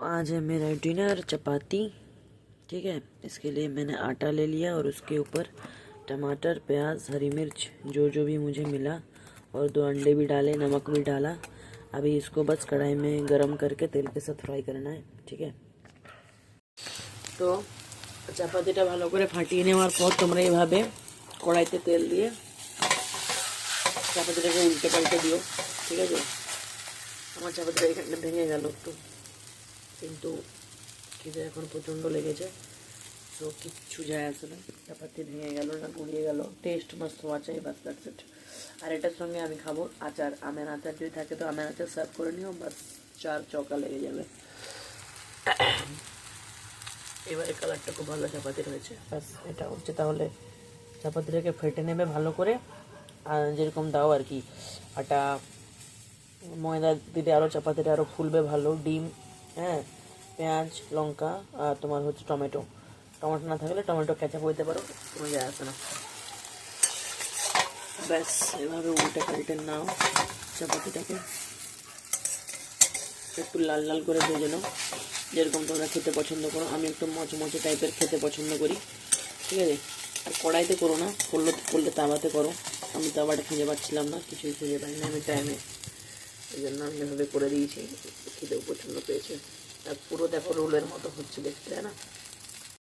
आज है मेरा डिनर चपाती ठीक है इसके लिए मैंने आटा ले लिया और उसके ऊपर टमाटर प्याज हरी मिर्च जो जो भी मुझे मिला और दो अंडे भी डाले नमक भी डाला अभी इसको बस कढ़ाई में गरम करके तेल के साथ फ्राई करना है ठीक है তো চাপাতিটা ভালো করে ফাটিয়ে নেওয়ার পর তোমরা এইভাবে কড়াইতে তেল দিয়ে চাপাতিটাকে উল্টে পাল্টে দিও ঠিক আছে আমার চাপাতিটা এখানে ভেঙে গেল একটু কিন্তু খিদে এখন প্রচণ্ড লেগেছে, তো কিচ্ছু যায় আসে না। চাপাতি ভেঙে গেল, না গুঁড়িয়ে গেল টেস্ট হওয়া চাই বাস দ্যাটস আর এটার সঙ্গে আমি খাব আচার। আমের আচার যদি থাকে তো আমের আচার সার্ভ করে নিও বাস চার চকা লেগে যাবে। এবারে কালারটা খুব ভালো চাপাতি রয়েছে। ব্যাস, এটা হচ্ছে তাহলে চাপাতিটাকে ফেটে নেবে ভালো করে। আর যেরকম দাও আর কি। আটা, ময়দা দিলে আরও চাপাতিটা আরও ফুলবে ভালো, ডিম হ্যাঁ পেঁয়াজ, লঙ্কা আর তোমার হচ্ছে টমেটো। টমেটো না থাকলে টমেটো ক্যাচাপ হইতে পারো। কোনো যায় আসে না ব্যাস, এভাবে উল্টে পাল্টে নাও চাপাতিটাকে। একটু লাল লাল করে ভেজে নাও। যেরকম তোমরা খেতে পছন্দ করো। আমি একটু মচমচে টাইপের খেতে পছন্দ করি। ঠিক আছে? আর কড়াইতে করো না। করলে করলে তাওয়াতে করো। আমি তাওয়াটা খুঁজে পাচ্ছিলাম না। কিছুই খুঁজে পাই না আমি টাইমে এই জন্য আমি এভাবে করে দিয়েছি, খেতেও প্রচণ্ড পেয়েছে। পুরো দেখো রোলের মতো হচ্ছে দেখতে না?